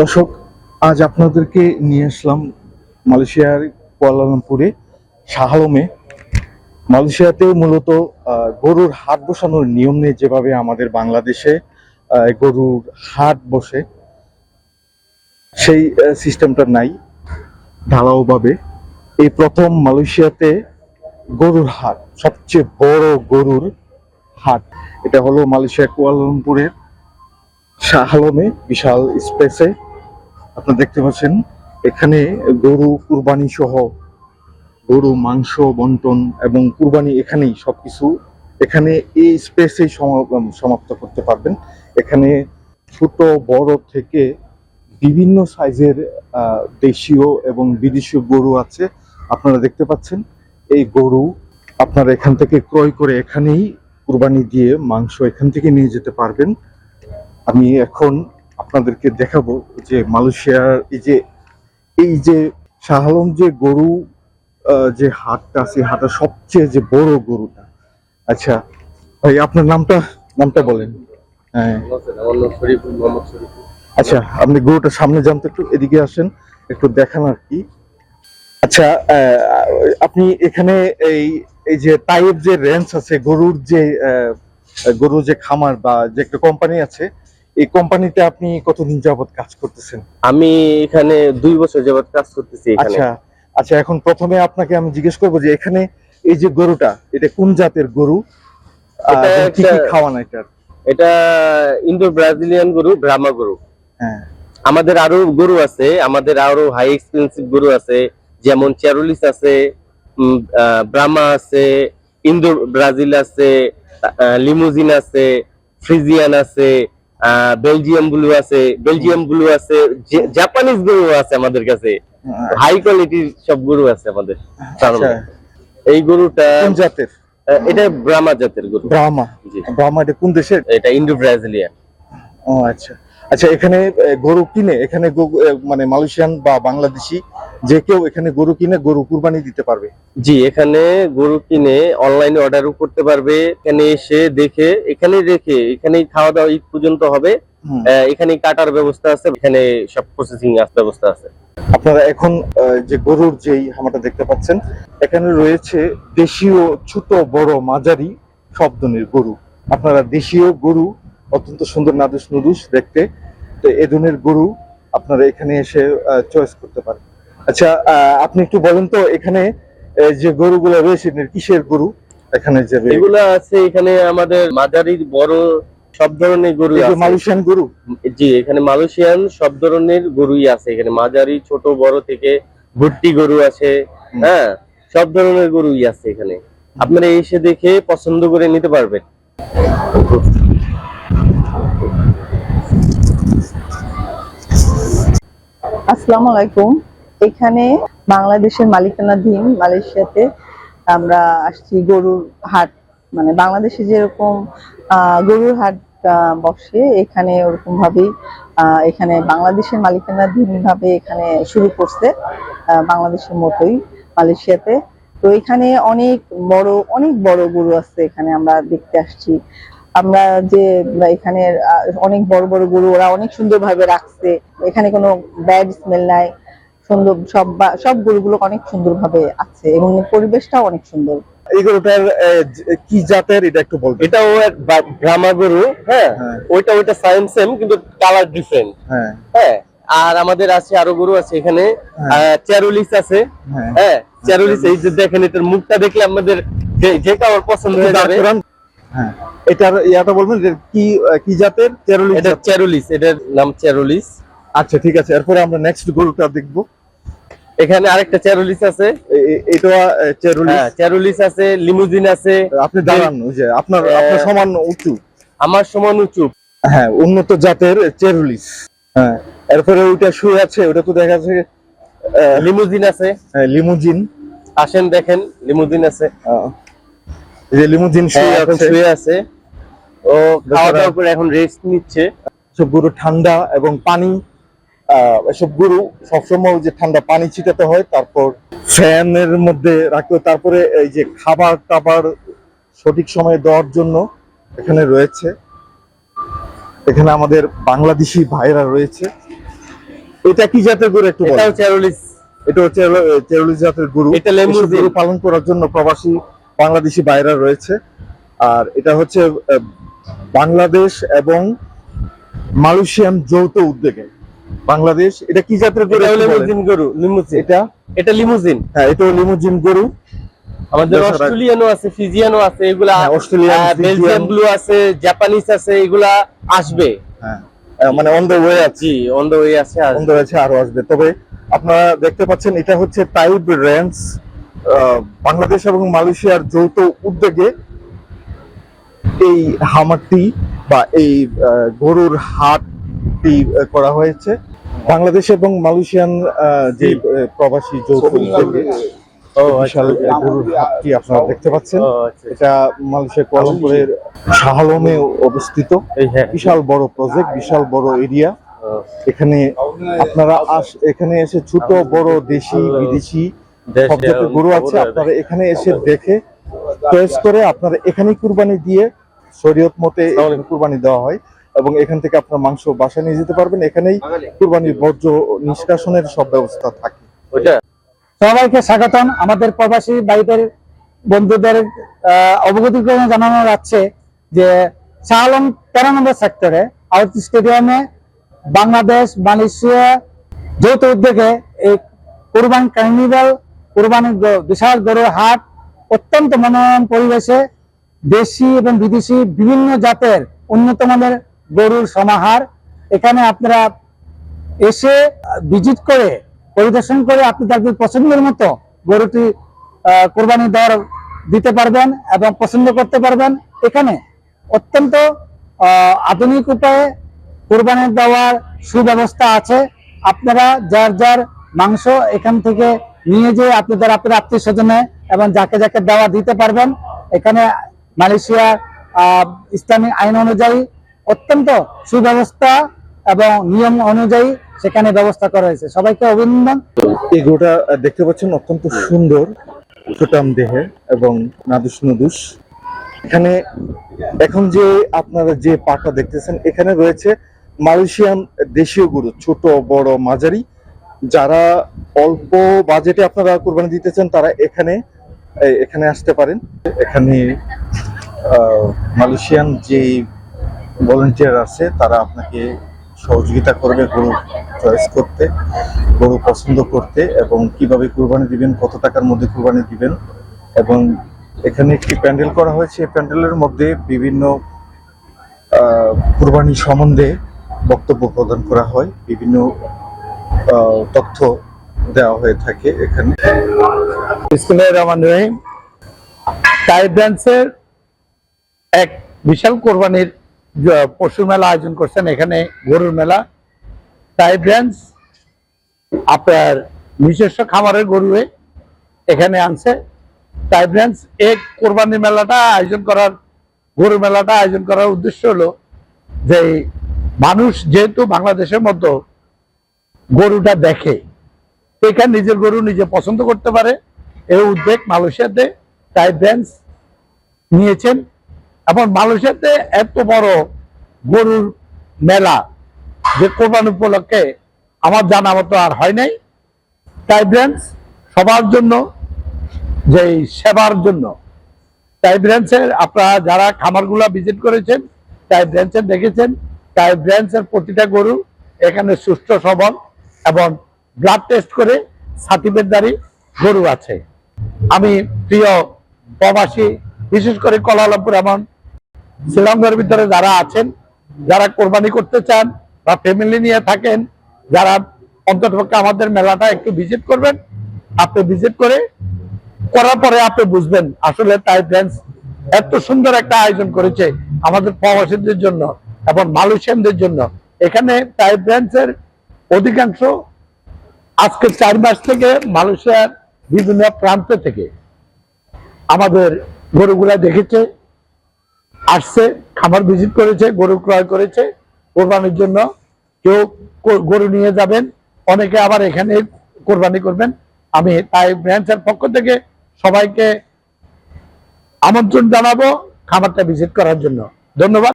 দর্শক, আজ আপনাদেরকে নিয়ে আসলাম মালয়েশিয়ার কুয়ালালামপুরে শাহালমে। মালয়েশিয়াতে মূলত গরুর হাট বসানোর নিয়ম নেই যেভাবে আমাদের বাংলাদেশে গরুর হাট বসে, সেই সিস্টেমটা নাই ঢালাওভাবে। এই প্রথম মালয়েশিয়াতে গরুর হাট, সবচেয়ে বড় গরুর হাট, এটা হলো মালয়েশিয়া কুয়ালালামপুরের শাহালমে বিশাল স্পেসে আপনারা দেখতে পাচ্ছেন, এখানে গরু কুরবানি সহ গরু, মাংস, বন্টন এবং কুরবানি এখানেই সবকিছু এখানে এই স্পেসেই সমাপ্ত করতে পারবেন। এখানে ছোট, বড় থেকে বিভিন্ন সাইজের দেশীয় এবং বিদেশীয় গরু আছে। আপনারা দেখতে পাচ্ছেন, এই গরু আপনারা এখান থেকে ক্রয় করে এখানেই কুরবানি দিয়ে মাংস এখান থেকে নিয়ে যেতে পারবেন। আমি এখন আপনাদেরকে দেখাবো যে মালয়েশিয়ার এই যে এই যে শাহালম যে গরু যে হাটটা সেই হাটটা সবচেয়ে যে বড় গরুটা। আচ্ছা ভাই, আপনার নামটা নামটা বলেন। হ্যাঁ। আচ্ছা আপনি গরুটা সামনে জানতে একটু, এদিকে আসেন, একটু দেখান আর কি। আচ্ছা আপনি এখানে এই এই যে টাইপ যে রেঞ্জ আছে, গরুর যে গরুর যে খামার বা যে একটা কোম্পানি আছে এই কোম্পানিতে আপনি কতদিন যাবত কাজ করতেছেন? আমি এখানে দুই বছর যাবত কাজ করতেছি এখানে। আচ্ছা আচ্ছা এখন প্রথমে আপনাকে আমি জিজ্ঞেস করব যে এখানে এই যে গরুটা এটা কোন জাতের গরু? এটা কি কি খাওয়ান এটার এটা ইন্দো ব্রাজিলিয়ান গরু ব্রাহ্মা গরু। হ্যাঁ। আমাদের আরও গরু আছে আমাদের আরও হাই এক্সপেন্সিভ গরু আছে যেমন চেরোলিস আছে ব্রাহ্মা আছে ইন্দো ব্রাজিল আছে লিমুজিন আছে ফ্রিজিয়ান আছে বেলজিয়াম ব্লু আছে বেলজিয়াম ব্লু আছে জাপানিজ গরু আছে আমাদের কাছে। হাই কোয়ালিটির সব গরু আছে আমাদের আচ্ছা। এই গরুটা কোন জাতের? এটা ব্রাহ্মা জাতের গরু। ব্রাহ্মা জি। ব্রাহ্মা এটা কোন দেশের? এটা ইন্ডো ব্রাজিলিয়ান ও আচ্ছা। আচ্ছা এখানে গরু কিনে এখানে মানে মালয়েশিয়ান বা বাংলাদেশি যে কেউ এখানে গরু কিনে গরু কুরবানি দিতে পারবে। জি এখানে গরু কিনে অনলাইনে অর্ডারও করতে পারবে। এখানে এসে দেখে এখানে রেখে এখানেই খাওয়া দাওয়া ঈদ পর্যন্ত হবে। এখানে কাটার ব্যবস্থা আছে এখানে সব প্রসেসিং ব্যবস্থা আছে। আপনারা এখন যে গরুর যেই হামাটা দেখতে পাচ্ছেন এখানে রয়েছে দেশীয় ছোট বড় মাঝারি সব ধরনের গরু। আপনারা দেশীয় গরু অত্যন্ত সুন্দর নাদুস নুদুস দেখতে তো এ ধরনের গরু আপনারা এখানে এসে চয়েস করতে পারেন। আচ্ছা আহ, আপনি একটু বলেন তো এখানে যে গরুগুলো রয়েছে কিসের গরু? এখানে যে এগুলো আছে এখানে আমাদের মাঝারি বড় সব ধরনের গরু মালয়েশিয়ান গরু? জি এখানে মালয়েশিয়ান সব ধরনের গরুই আছে। এখানে মাঝারি ছোট বড় থেকে ভুট্টি গরু আছে। হ্যাঁ সব ধরনের গরুই আছে এখানে। আপনারা এসে দেখে পছন্দ করে নিতে পারবেন। আসসালামু আলাইকুম। এখানে বাংলাদেশের মালিকানাধীন মালয়েশিয়াতে আমরা আসছি গরুর হাট। মানে বাংলাদেশে যেরকম আহ, গরুর হাট বসে এখানে ওরকম ভাবেই এখানে বাংলাদেশের মালিকানাধীন ভাবে এখানে শুরু করছে বাংলাদেশের মতোই মালয়েশিয়াতে। তো এখানে অনেক বড় অনেক বড় গরু আছে এখানে আমরা দেখতে আসছি। আমরা যে এখানে অনেক বড় বড় গরু ওরা অনেক সুন্দরভাবে রাখছে। এখানে কোনো ব্যাড স্মেল নাই। সুন্দর সব সব গরুগুলো অনেক সুন্দরভাবে আছে এবং পরিবেশটাও অনেক সুন্দর। এই গরুটার কি জাতের এটা একটু বলবেন। এটাও এক ব্রাহ্মা গরু হ্যাঁ? হ্যাঁ। ওইটা ওইটা সাইম সেম কিন্তু কালার ডিফারেন্ট হ্যাঁ। হ্যাঁ? আর আমাদের আছে আরও গরু আছে এখানে। চেরুলিস আছে। হ্যাঁ। হ্যাঁ চেরুলিস এই যে দেখেন এটার মুখটা দেখলে আমাদের যে- পছন্দ হয়ে যাবে। হ্যাঁ। এটার ইয়াটা বলবেন যে কি কি জাতের চেরুলি এটা চেরুলিস এটার নাম চেরুলিস আচ্ছা ঠিক আছে। এরপরে আমরা নেক্সট গরুটা দেখব। এখানে আরেকটা চেরুলিস আছে। এটা হ্যাঁ চেরুলিস আছে লিমুজিন আছে। আপনি দাঁড়ান যে আপনার আপনার সমান উঁচু। আমার সমান উঁচু। হ্যাঁ উন্নত জাতের চেরুলিস। হ্যাঁ এরপরে ওইটা শুয়ে আছে ওটা তো দেখা যাচ্ছে লিমুজিন আছে। হ্যাঁ, লিমুজিন। আসেন দেখেন লিমুজিন আছে। যে লিমুজিন হ্যাঁ, শুয়ে এখন আছে। শুয়ে আছে। ও খাওয়া দাওয়া করে এখন রেস্ট নিচ্ছে। সব গরু ঠান্ডা এবং পানি এসব গরু সবসময় যে ঠান্ডা পানি ছিটাতে হয় তারপর ফ্যানের মধ্যে রাখতে তারপরে এই যে খাবার টাবার সঠিক সময়ে দেওয়ার জন্য এখানে রয়েছে। এখানে আমাদের বাংলাদেশি ভাইরা রয়েছে। এটা কি জাতের গরু একটু এটাও চেরোলিস। এটা হচ্ছে চেরুলি জাতের গরু। এটা লেমুর গরু পালন করার জন্য প্রবাসী বাংলাদেশি বাইরা রয়েছে। আর এটা হচ্ছে বাংলাদেশ এবং মালয়েশিয়ান যৌথ উদ্যোগে। বাংলাদেশ এটা কি জাতের গরু লিমুজিন গরু লিমুজিন। এটা? এটা লিমুজিন। হ্যাঁ এটা লিমুজিন গরু। আমাদের অস্ট্রেলিয়ানও আছে ফিজিয়ানও আছে এগুলা হ্যাঁ, অস্ট্রেলিয়ান, আহ, বেলজিয়াম ব্লু আছে জাপানিজ আছে এগুলা আসবে। হ্যাঁ মানে অন দ্য ওয়ে আছে। জি অন দ্য ওয়ে আছে। অন দ্য আছে আরও আসবে। তবে আপনারা দেখতে পাচ্ছেন এটা হচ্ছে টাইব রেঞ্জ বাংলাদেশ এবং মালয়েশিয়ার যৌথ উদ্যোগে এই হামারটি বা এই গরুর হাটটি করা হয়েছে। বাংলাদেশ এবং মালয়েশিয়ান যে প্রবাসী যৌথ বিশাল আচ্ছা। গরুর হাটটি আপনারা দেখতে পাচ্ছেন। আচ্ছা। এটা মালয়েশিয়া কোয়ালালামপুরের শাহালমে অবস্থিত। হ্যাঁ। বিশাল বড় প্রজেক্ট বিশাল বড় এরিয়া এখানে আপনারা আস এখানে এসে ছোট বড় দেশি বিদেশি সব জাতের গরু আছে। আপনারা এখানে এসে দেখে চয়েস করে আপনারা এখানেই কুরবানি দিয়ে শরীয়ত মতে কুরবানি দেওয়া হয়। এবং এখান থেকে আপনার মাংস বাসায় নিয়ে যেতে পারবেন। এখানেই কুরবানির বর্জ্য নিষ্কাশনের সব ব্যবস্থা থাকে। সবাইকে স্বাগতম। আমাদের প্রবাসী ভাইদের বন্ধুদের আহ, অবগতি করে জানানো যাচ্ছে যে শাহলম তেরো নম্বর সেক্টরে আউট স্টেডিয়ামে বাংলাদেশ মালয়েশিয়া যৌথ উদ্যোগে এই কুরবান কার্নিভাল কুরবানি গ- বিশাল গরুর হাট অত্যন্ত মনোরম পরিবেশে দেশি এবং বিদেশি বিভিন্ন জাতের উন্নত মানের গরুর সমাহার। এখানে আপনারা এসে ভিজিট করে, পরিদর্শন করে আপনি তাদের পছন্দের মতো গরুটি কোরবানি দেওয়ার দিতে পারবেন এবং পছন্দ করতে পারবেন। এখানে অত্যন্ত আধুনিক উপায়ে কোরবানি দেওয়ার সুব্যবস্থা আছে। আপনারা যার যার মাংস এখান থেকে নিয়ে যেয়ে আপনাদের আপনার আত্মীয় স্বজনে এবং যাকে যাকে দেওয়া দিতে পারবেন। এখানে মালয়েশিয়া ইসলামী আইন অনুযায়ী অত্যন্ত সুব্যবস্থা এবং নিয়ম অনুযায়ী সেখানে ব্যবস্থা করা হয়েছে। সবাইকে অভিনন্দন। এই গরুটা দেখতে পাচ্ছেন অত্যন্ত সুন্দর ছোটাম দেহে এবং নাদুস নুদুস। এখানে এখন যে আপনারা যে পাটা দেখতেছেন, এখানে রয়েছে মালয়েশিয়ান দেশীয় গরু, ছোট, বড়, মাঝারি। যারা অল্প বাজেটে আপনারা কোরবানি দিতেছেন তারা এখানে এখানে আসতে পারেন। এখানে মালয়েশিয়ান যে ভলেন্টিয়ার আছে, তারা আপনাকে সহযোগিতা করবে গরু চয়েস করতে, গরু পছন্দ করতে এবং কীভাবে কুরবানি দিবেন, কত টাকার মধ্যে কুরবানি দিবেন এবং এখানে একটি প্যান্ডেল করা হয়েছে। প্যান্ডেলের মধ্যে বিভিন্ন কুরবানি সম্বন্ধে বক্তব্য প্রদান করা হয়। বিভিন্ন তথ্য দেওয়া হয়ে থাকে এখানে। রহিম। টাই এক বিশাল কোরবানির পশু মেলা আয়োজন করছেন, এখানে গরুর মেলা টাই ব্রাঞ্চ আপনার নিজস্ব খামারের গরুয়ে এখানে আনছে। টাই ব্রাঞ্চ এক কোরবানি মেলাটা আয়োজন করার গরু মেলাটা আয়োজন করার উদ্দেশ্য হলো যে মানুষ যেহেতু বাংলাদেশের মতো গরুটা দেখে, এখানে নিজের গরু নিজে পছন্দ করতে পারে এই উদ্বেগ মালয়েশিয়াতে টাই ব্রাঞ্চ নিয়েছেন। এবং মালয়েশিয়াতে এত বড় গরুর মেলা যে কোরবান উপলক্ষে আমার জানা মতো আর হয় নাই। তাই ব্রাঞ্চ সবার জন্য যে সেবার জন্য। টাই ব্রাঞ্চের আপনারা যারা খামারগুলা ভিজিট করেছেন টাই ব্রাঞ্চের দেখেছেন টাই ব্রাঞ্চের প্রতিটা গরু এখানে সুস্থ, সবল এবং ব্লাড টেস্ট করে সার্টিফিকেটদারি গরু আছে। আমি প্রিয় প্রবাসী, বিশেষ করে কলালামপুর এমন শ্রীলঙ্কার ভিতরে যারা আছেন, যারা কোরবানি করতে চান বা ফ্যামিলি নিয়ে থাকেন, যারা অন্ততপক্ষে আমাদের মেলাটা একটু ভিজিট করবেন, আপনি ভিজিট করে করার পরে আপনি বুঝবেন আসলে টাই ব্রাঞ্চ এত সুন্দর একটা আয়োজন করেছে আমাদের প্রবাসীদের জন্য এবং মালয়েশিয়ানদের জন্য। এখানে টাই ব্রাঞ্চের অধিকাংশ আজকে চার মাস থেকে মালয়েশিয়ার বিভিন্ন প্রান্ত থেকে আমাদের গরুগুলা দেখেছে। আসছে খামার ভিজিট করেছে, গরু ক্রয় করেছে, কোরবানির জন্য কেউ গরু নিয়ে যাবেন, অনেকে আবার এখানে কোরবানি করবেন। আমি তাই ব্রাঞ্চের পক্ষ থেকে সবাইকে আমন্ত্রণ জানাব খামারটা ভিজিট করার জন্য। ধন্যবাদ।